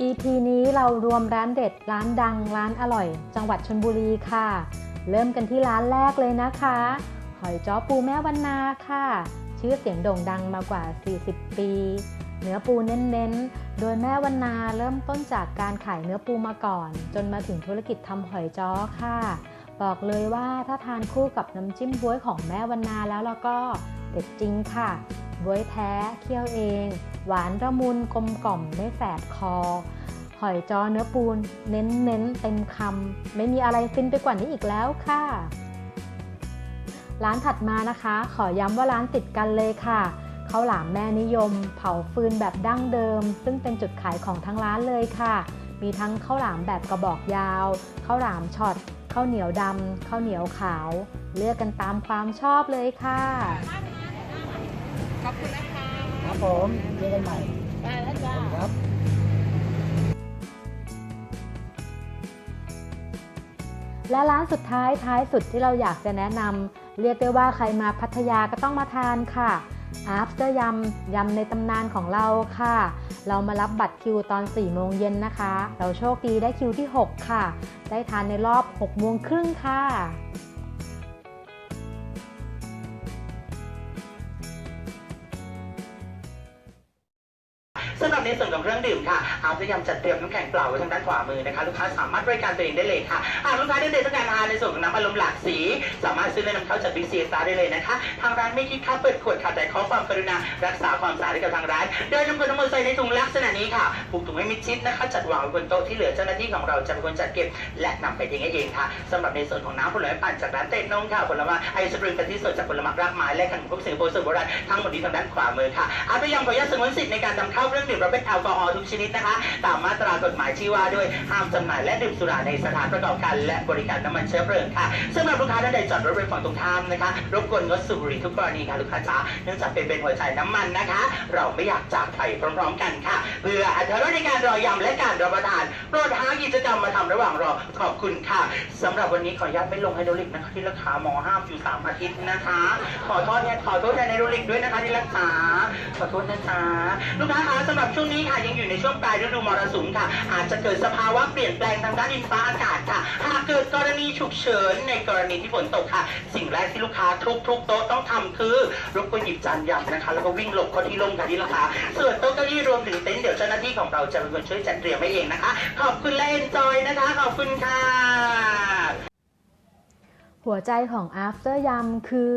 ที่เรารวมร้านเด็ด ร้านดัง ร้านอร่อย จังหวัดชนบุรีค่ะ เริ่มกันที่ร้านแรกเลยนะคะ หอยจ้อปูแม่วันนาค่ะ ชื่อเสียงโด่งดังมากว่า 40 ปี เนื้อปูเน้นๆ โดยแม่วันนาเริ่มต้นจากการขายเนื้อปูมาก่อน จนมาถึงธุรกิจทำหอยจ้อค่ะ บอกเลยว่าถ้าทานคู่กับน้ำจิ้มบ๊วยของแม่วันนาแล้วแล้วก็เด็ดจริงค่ะบ๊วยแท้เคี่ยวเอง หวานระมุนกลมกล่อมไม่แสบคอ หอยจ้อเนื้อปูน เน้นเน้นเต็มคำไม่มีอะไรฟินไปกว่านี้อีกแล้วค่ะ ร้านถัดมานะคะ ขอย้ำว่าร้านติดกันเลยค่ะข้าวหลามแม่นิยม เผาฟืนแบบดั้งเดิม ซึ่งเป็นจุดขายของทั้งร้านเลยค่ะ มีทั้งข้าวหลามแบบกระบอกยาวข้าวหลามช็อตข้าวเหนียวดำข้าวเหนียวขาว เลือกกันตามความชอบเลยค่ะขอบคุณนะคะ ครับผมเจอกันใหม่ได้แล้วจ้าครับและร้านสุดท้ายท้ายสุดที่เราอยากจะแนะนำเรียกได้ว่าใครมาพัทยาก็ต้องมาทานค่ะ After ยำยำในตำนานของเราค่ะ เรามารับบัตรคิวตอน 4 โมงเย็นนะคะ เราโชคดีได้คิวที่ 6 ค่ะ ได้ทานในรอบ 6 โมงครึ่งค่ะ สำหรับในส่วนของเครื่องดื่มค่ะอาพยายามจัดเตรียมน้ำแข็งเปล่าไว้ทางด้านขวามือนะคะลูกค้าสามารถบริการตัวเองได้เลยค่ะหากลูกค้าที่เดินต้องการทานในส่วนของน้ำอารมณ์หลากสี สามารถซื้อและนำเข้าจากบิ๊กซีสตาร์ได้เลยนะคะทางร้านไม่คิดค่าเปิดขวดค่ะแต่ขอความกรุณารักษาความสะอาดให้กับทางร้านโดยนำขวดน้ำมันใส่ในถุงลักษณะนี้ค่ะผูกถุงให้มิดชิดนะคะจัดวางไว้บนโต๊ะที่เหลือเจ้าหน้าที่ของเราจะเป็นคนจัดเก็บ และนำไปทิ้งให้เองค่ะสำหรับในส่วนของน้ำผลไม้ปั่นจากร้านเต็ดนงค่ะผลไม้ไอศกรีมกะทิสดจากผลไม้รากไม้และขนมพวกสิงคโปร์สูตรโบราณทั้งหมดนี้ทางด้านขวามือค่ะอาพยายามขออนุญาตสงวนสิทธิ์ในการนำเข้าเครื่องดื่มประเภทแอลกอฮอล์ทุกชนิดนะคะ ตามมาตรากฎหมายที่ว่าด้วยห้ามจำหน่ายและดื่มสุราในสถานประกอบการและบริการน้ำมันเชื้อเพลิงค่ะสำหรับลูกค้าท่านใดจอดรถบนฝั่งตรงข้ามนะคะรบกวนงดสูบบุหรี่ทุกกรณีค่ะลูกค้าจ๋าเนื่องจากเป็นเป็นหัวใจน้ำมันนะคะ เราไม่อยากจากไปพร้อม ๆ กันค่ะ เพื่ออัตรสในการรอยำและการรับประทานโปรดหากิจกรรมมาทำระหว่างรอขอบคุณค่ะสำหรับวันนี้ขออนุญาตไม่ลงไฮโดรลิกนะคะที่ราคาหมอห้ามอยู่สามอาทิตย์นะคะ ขอโทษแทนขอโทษแทนไฮโดรลิกด้วยนะคะที่รักษาขอโทษนะจ๊ะลูกค้าคะสำหรับช่วงนี้ค่ะยังอยู่ในช่วงปลายฤดูมรสุมค่ะ อาจจะเกิดสภาวะเปลี่ยนแปลงทางด้านดินฟ้าอากาศค่ะ หากเกิดกรณีฉุกเฉินในกรณีที่ฝนตกค่ะ สิ่งแรกที่ลูกค้าทุกทุกๆโต๊ะต้องทำคือรบกวนหยิบจานยำนะคะ แล้วก็วิ่งหลบเข้าที่ร่มค่ะที่ราคาส่วนโต๊ะเก้าอี้รวมถึงเต็นท์เดี๋ยวเจ้าหน้าที่ของเราจะเป็นคนช่วยจัดเตรียมให้เองนะคะ ขอบคุณและเอ็นจอยนะคะ ขอบคุณค่ะ หัวใจของ After ยำคือ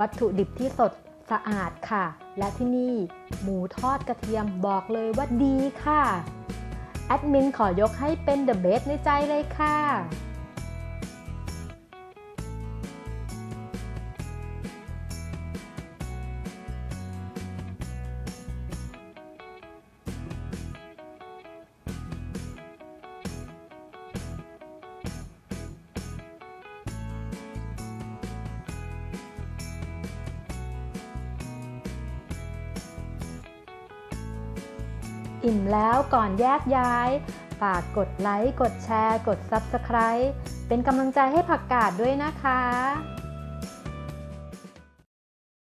วัตถุดิบที่สด สะอาดค่ะ และที่นี่หมูทอดกระเทียมบอกเลยว่าดีค่ะ แอดมินขอยกให้เป็นเดอะเบสในใจเลยค่ะ อิ่มแล้วก่อนแยกย้าย ฝากกดไลค์ กดแชร์ กด Subscribe เป็นกำลังใจให้ผักกาดด้วยนะคะ